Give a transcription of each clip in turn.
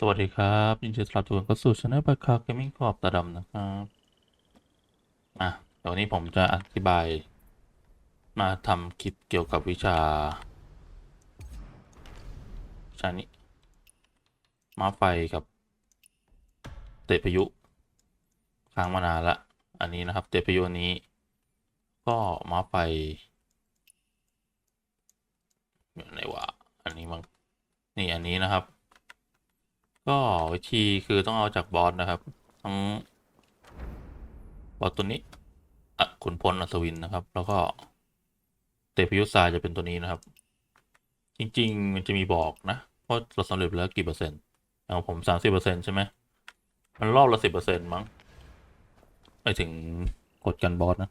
สวัสดีครับยินดีต้อนรับทุกคนเข้าสู่ช anel บาคาเกมมิ่งขอบตาดำนะครับอะเดี๋ยวนี้ผมจะอธิบาย มาทำคลิปเกี่ยวกับวิชาชานี้ม้าไฟกับ เตะพายุค้างมานานละ อันนี้นะครับ เตะพายุนนี้ ก็ม้าไฟอยู่ไหนวะอันนี้มั้งนี่อันนี้นะครับ ก็วิธีคือต้องเอาจากบอสนะครับ ทั้งบอสตัวนี้อะขุนพลอัศวินนะครับ แล้วก็เตพยุทธาจะเป็นตัวนี้นะครับ จริง ๆ มันจะมีบอกนะว่าเราสำเร็จแล้วกี่เปอร์เซ็นต์อย่างผมสามสิบเปอร์เซ็นต์ใช่ไหมมันรอบละสิบเปอร์เซ็นต์มั้งไปถึงกดกันบอสนะ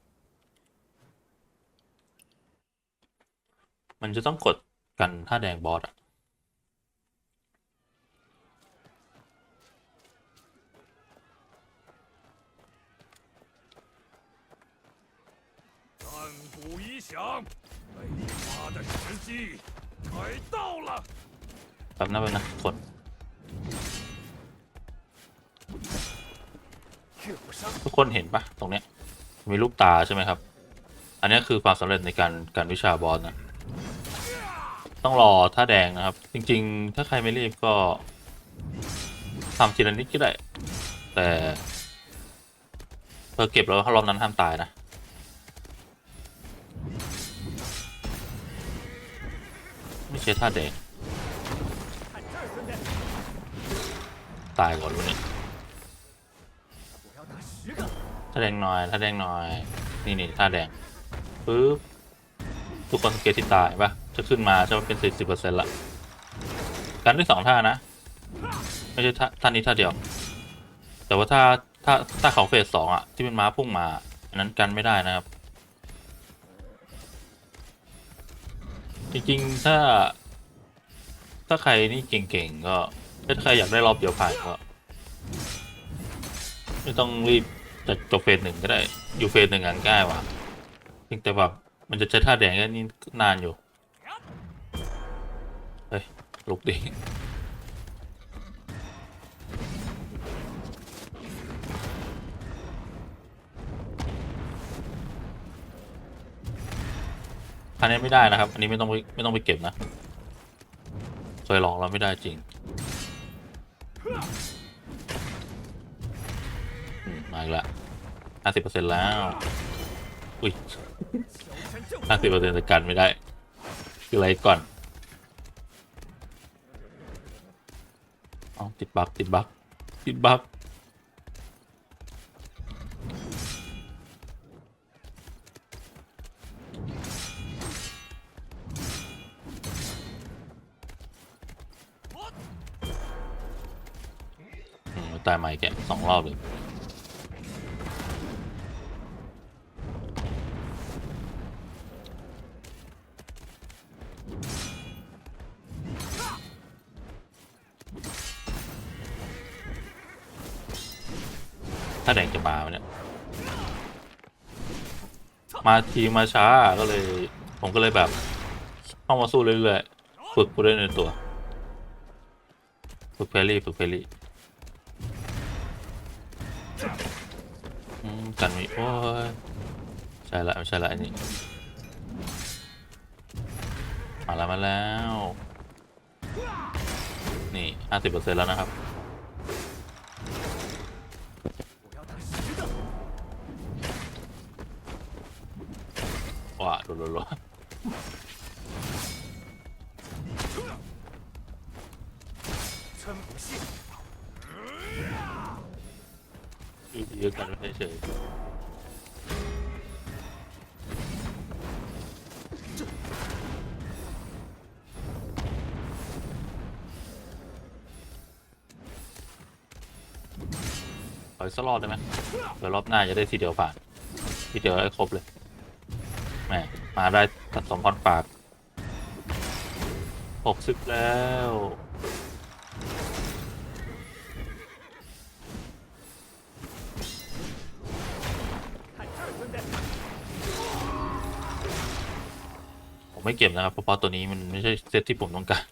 มันจะต้องกดกันท่าแดงบอสอะ 鼓一响，被发的时机该到了。 แป๊บนะแป๊บนะกด 越不伤 ทุกคนเห็นปะตรงเนี้ย มีลูกตาใช่ไหมครับ อันนี้คือความสำเร็จในการการวิชาบอสนะ ต้องรอท่าแดงนะครับ จริงๆ ถ้าใครไม่รีบก็ทำทีละนิดก็ได้ แต่เพื่อเก็บแล้วรอบนั้นห้ามตายนะ เชื่อท่าแดงตายก่อนวะเนี่ยท่าแดงหน่อยท่าแดงหน่อย นี่นี่ท่าแดงปึ๊บทุกคนสังเกตที่ตายปะจะขึ้นมาจะเป็นสี่สิบเปอร์เซ็นต์ละกันด้วยสองท่านะ ไม่ใช่ท่าท่านี้ท่าเดียว แต่ว่าท่าท่าท่าของเฟสสองอะที่เป็นม้าพุ่งมาอันนั้นกันไม่ได้นะครับ จริงๆ ถ้า ถ้าใครนี่เก่งๆ ก็ถ้าใครอยากได้รอบเดียวผ่านก็ ไม่ต้องรีบจะจบเฟสหนึ่งก็ได้ อยู่เฟสหนึ่งกันง่ายว่ะเพียงแต่แบบมันจะใช้ท่าแดงก็นี่นานอยู่ เฮ้ย ลุกดิ อันนี้ไม่ได้นะครับ อันนี้ไม่ต้องไม่ต้องไปเก็บนะเคยลองเราไม่ได้จริงมาอีกละห้าสิบเปอร์เซ็นต์แล้ว อุ้ยห้าสิบเปอร์เซ็นต์จะกันไม่ได้ คืออะไรก่อนเอาติดบักติดบักติดบัก อืมายใหม่แกสองรอบเลยถ้าแดงจะมาเนี่ย มาทีมาช้าก็เลย ผมก็เลยแบบเข้ามาสู้เรื่อยๆ ฝึกผู้เล่นในตัว ฝึกเพลลี่ฝึกเพลลี่ กันมีโอ้ยใช่ละไม่ใช่ละอันี่มาแล้วมาแล้ว นี่ห้าสิบเปอร์เซ็นต์แล้วนะครับ ว้าโดนรัวๆ อีกสักรอบได้ไหมเดี๋ยวรอบหน้าจะได้ทีเดียวผ่านทีเดียวได้ครบเลยแหมมาได้ตัดสองพันปากหกสิบแล้วผมไม่เก็บนะครับเพราะตัวนี้มันไม่ใช่เซตที่ผมต้องการ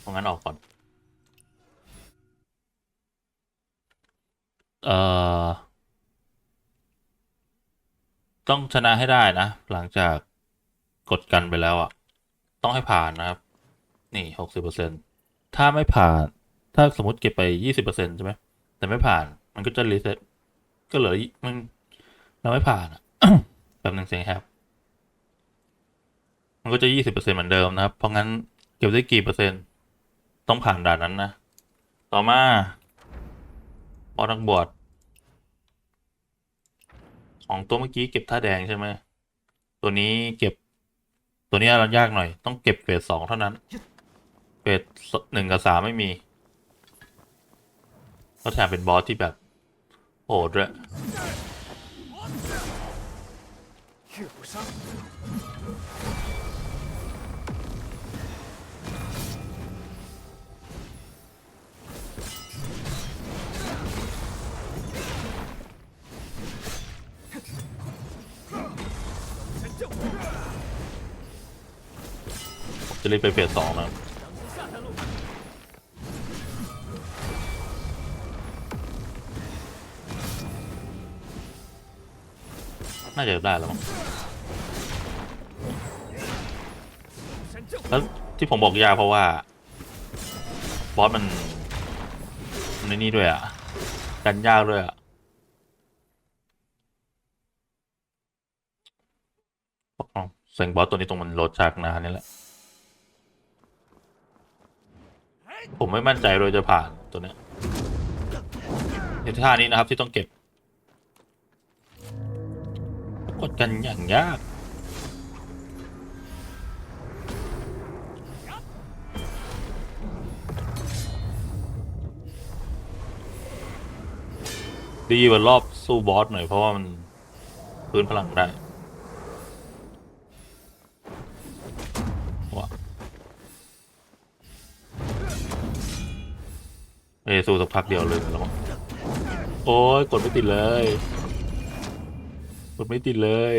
เพราะงั้นออกก่อน เอ่อ ต้องชนะให้ได้นะ หลังจากกดกันไปแล้วอะ ต้องให้ผ่านนะครับ นี่หกสิบเปอร์เซ็นถ้าไม่ผ่าน ถ้าสมมติเก็บไปยี่สิบเปอร์เซ็นใช่ไหม แต่ไม่ผ่าน มันก็จะรีเซ็ต ก็เหลือยี่มันเราไม่ผ่านอะแบบหนึ่งเสียงแฮปมันก็จะยี่สิบเปอร์เซ็นเหมือนเดิมนะครับ เพราะงั้นเก็บได้กี่เปอร์เซ็นต์ ต้องผ่านด่านนั้นนะ ต่อมา บอลนักบวชของตัวเมื่อกี้เก็บท่าแดงใช่ไหม ตัวนี้เก็บ ตัวนี้เรายากหน่อย ต้องเก็บเฟสสองเท่านั้น เฟสหนึ่งกับสามไม่มี ก็แถมเป็นบอสที่แบบโหดด้วย จะรีบไปเฟสสองนะครัน่าจะได้แล้วมั้งแล้วที่ผมบอกยาเพราะว่า บอสมันในนี่ด้วยอะ กันยากด้วยอะเซ็งบอสตัวนี้ตรงมันโลดจากนานี่แหละ ผมไม่มั่นใจเลยจะผ่านตัวเนี้ยในท่านี้นะครับที่ต้องเก็บ กดกันอย่างยากดีกว่ารอบสู้บอสหน่อยเพราะว่ามันพื้นพลังได้ ตูสักพักเดียวเลยแล้วโอ้ยกดไม่ติดเลย กดไม่ติดเลย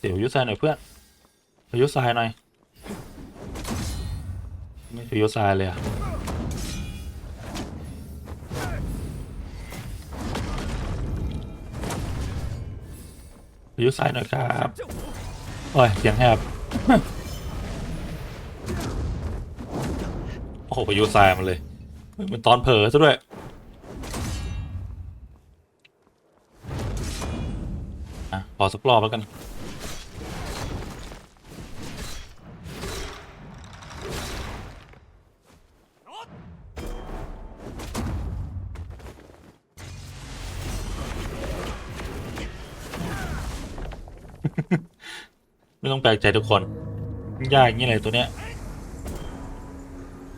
เดี๋ยวยุซายหน่อยเพื่อนยุซายหน่อย ไม่ยุซายเลยอะ ยุทธทรายหน่อยครับ！โอ้ยเสียงแหบโอ้โหไปยุทธทรายมันเลยเหมันตอนเผลอซะด้วยอะพอสักรอบแล้วกัน ไม่ต้องแปลกใจทุกคน ยากอย่างนี้เลยตัวเนี้ย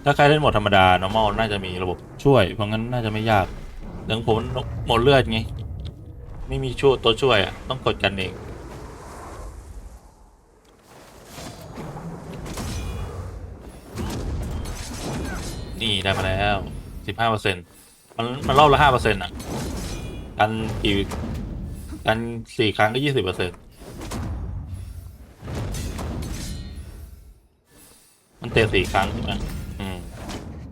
ถ้าใครเล่นโหมดธรรมดา normal น่าจะมีระบบช่วย เพราะงั้นน่าจะไม่ยากเรื่องผมหมดเลือดไง ไม่มีช่วยตัวช่วยอะ ต้องกดกันเองนี่ ได้มาแล้วสิบห้าเปอร์เซ็นมันมันรอบละห้าเปอร์เซ็นต์อะ กันกี่กันสี่ครั้งก็ยี่สิบเปอร์เซ็นต์ มันเตะสี่ครั้งใช่ไหมอืม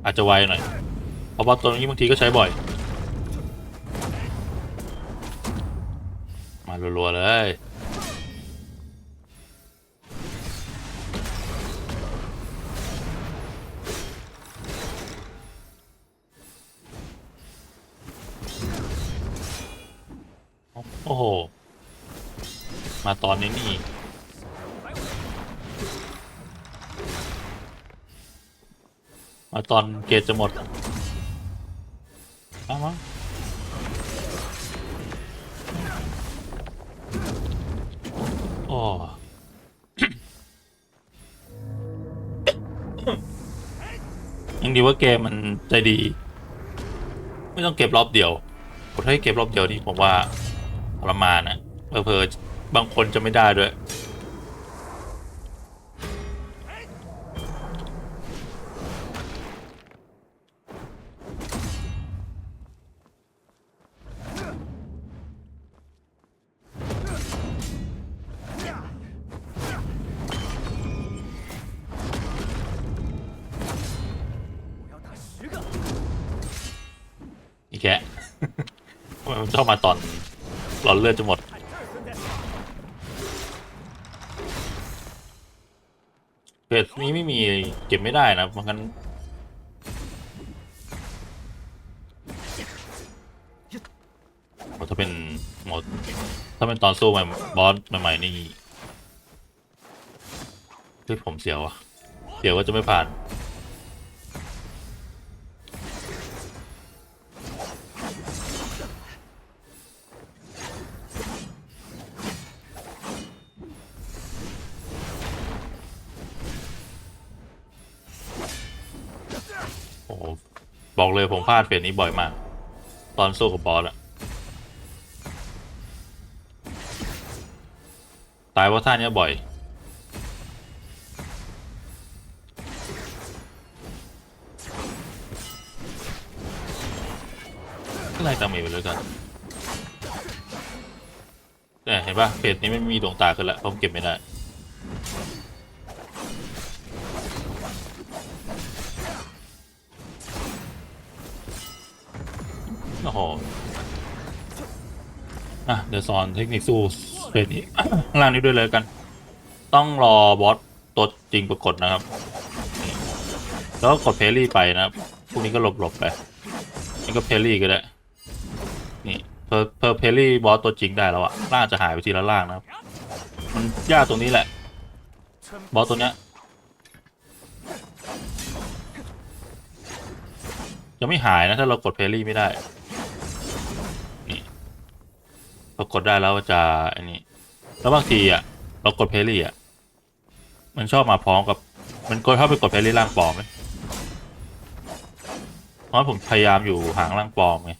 อาจจะไวหน่อย เพราะว่าตัวนี้บางทีก็ใช้บ่อย มารัวๆเลยโอ้โห มาตอนนี้นี่ มาตอนเกตจะหมดเอามาโอ้ยังดีว่าเกมมันใจดี ไม่ต้องเก็บรอบเดียวผมให้เก็บรอบเดียวนี่ผมว่าทรมานนะเผลอๆบางคนจะไม่ได้ด้วย มันชอบมาตอนหลอดเลือดจะหมดเฟสนี้ไม่มีเก็บไม่ได้นะเพราะงั้นถ้าเป็นหมด ถ้าเป็นตอนสู้ใหม่บอสใหม่ๆนี่เฮ้ยผมเสียวอะเสียวว่าจะไม่ผ่าน บอกเลยผมพลาดเฟสนี้บ่อยมาก ตอนสู้กับบอสอะตายเพราะท่าเนี้ยบ่อยไล่ตามเมไปเลยกันแต่เห็นปะเฟสนี้ไม่มีดวงตาขึ้นละเพราะผมเก็บไม่ได้ เดี๋ยวสอนเทคนิคสู้เฟสนี้ข้างล่างนี้ด้วยเลยกัน ต้องรอบอสตัวจริงปรากฏนะครับ แล้วก็กดเพลลี่ไปนะครับพวกนี้ก็หลบหลบไป นี่ก็เพลลี่ก็ได้ นี่เพอเพอเพลลี่บอสตัวจริงได้แล้วอะล่างจะหายไปทีละล่างนะครับ มันยากตรงนี้แหละ บอสตัวเนี้ยยังไม่หายนะถ้าเรากดเพลลี่ไม่ได้ นี่ รากดได้แล้วจะอันนี้ แล้วบางทีอะเรากดเพลลี่อะมันชอบมาพร้อมกับ มันกดเข้าไปกดเพลลี่ร่างปลอมไหมเพราะผมพยายามอยู่ห่างร่างปลอมไง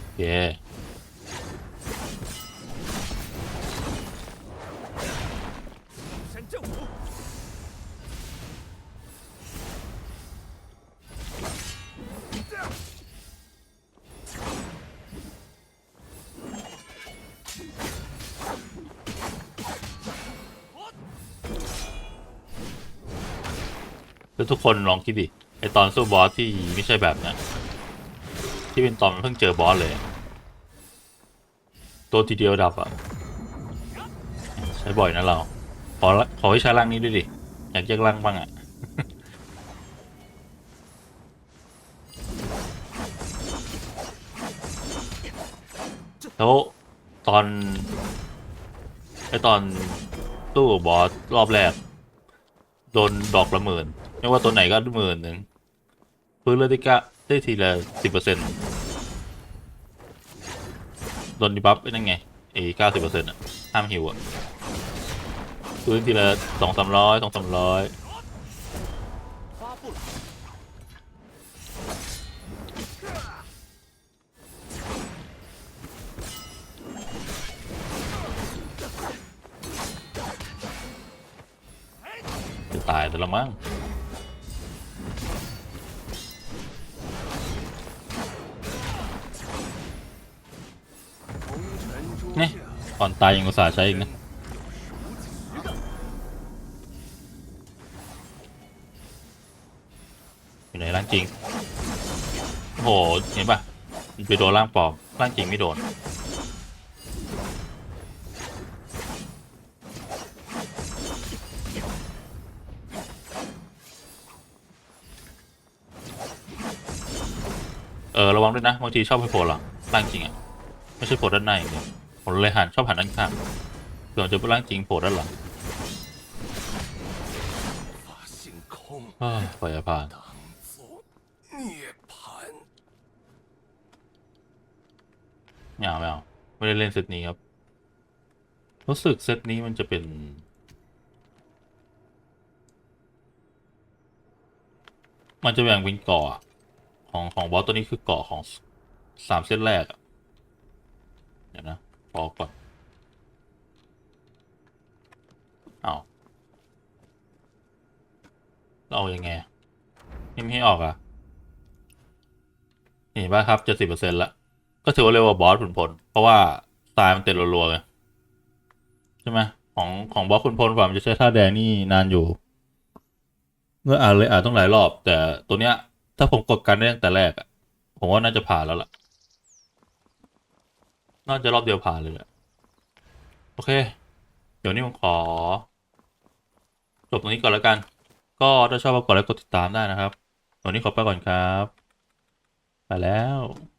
โอเค ทุกคนลองคิดดิไอตอนสู้บอสที่ไม่ใช่แบบนี้ยที่เป็นตอนเพิ่งเจอบอสเลยตัวทีเดียวดับอะใช้บ่อยนะเราขอขอให้ใช้ร่างนี้ด้วยดิอยากแยกร่างบ้างอะแล้วตอนไอตอนตู้บอสรอบแรก โดนดอกละหมื่น ไม่ว่าตัวไหนก็หมื่นหนึ่งพื้นเลือดกะได้ทีละสิบเปอร์เซ็นต์โดนดีบัฟเป็นยังไงไอ้เก้าสิบเปอร์เซ็นต์อะห้ามหิวอะพื้นทีละสองสามร้อยสองสามร้อยจะตายแต่ละมั้ง ก่อนตายยังอุตส่าห์ใช้อีกนะ อยู่ไหนร่างจริง โอ้โห เห็นปะไปโดนร่างปลอม ร่างจริงไม่โดนเออระวังด้วยนะบางทีชอบไปโผล่หลังร่างจริงอะ ไม่ใช่โผล่ด้านในอย่างเดียว ผมเลยหันชอบหันด้นข้างเกือบจะร่างจริงโผล่ด้านหลังปล่อยผ่านไม่เอาไม่เอาไม่ได้เล่นเซตนี้ครับ รู้สึกเซตนี้มันจะเป็นมันจะแบ่งเป็นเกาะของของบอสตัวนี้คือเกาะของสามเซตแรกอะเดี๋ยวนะ พอกก่อนเอาเราอยังไงยังไม่ให้ออกอะเห็นป่ะครับจะสิบเปอร์เซ็นต์ละ ก็ถือว่าเร็วกว่าบอสขุนพล เพราะว่าทรายมันเต็มรัวๆไงใช่ไหมของของบอสขุนพลกว่ามันจะใช้ท่าแดงนี่นานอยู่ เมื่ออ่านเลยอ่านต้องหลายรอบ แต่ตัวเนี้ย ถ้าผมกดกันได้ตั้งแต่แรกอะผมว่าน่าจะผ่านแล้วล่ะ น่าจะรอบเดียวผ่านเลยแหละโอเค เดี๋ยวนี้ผมขอ จบตรงนี้ก่อนแล้วกัน ก็ถ้าชอบก็กดไลค์กดติดตามได้นะครับ วันนี้ขอไปก่อนครับ ไปแล้ว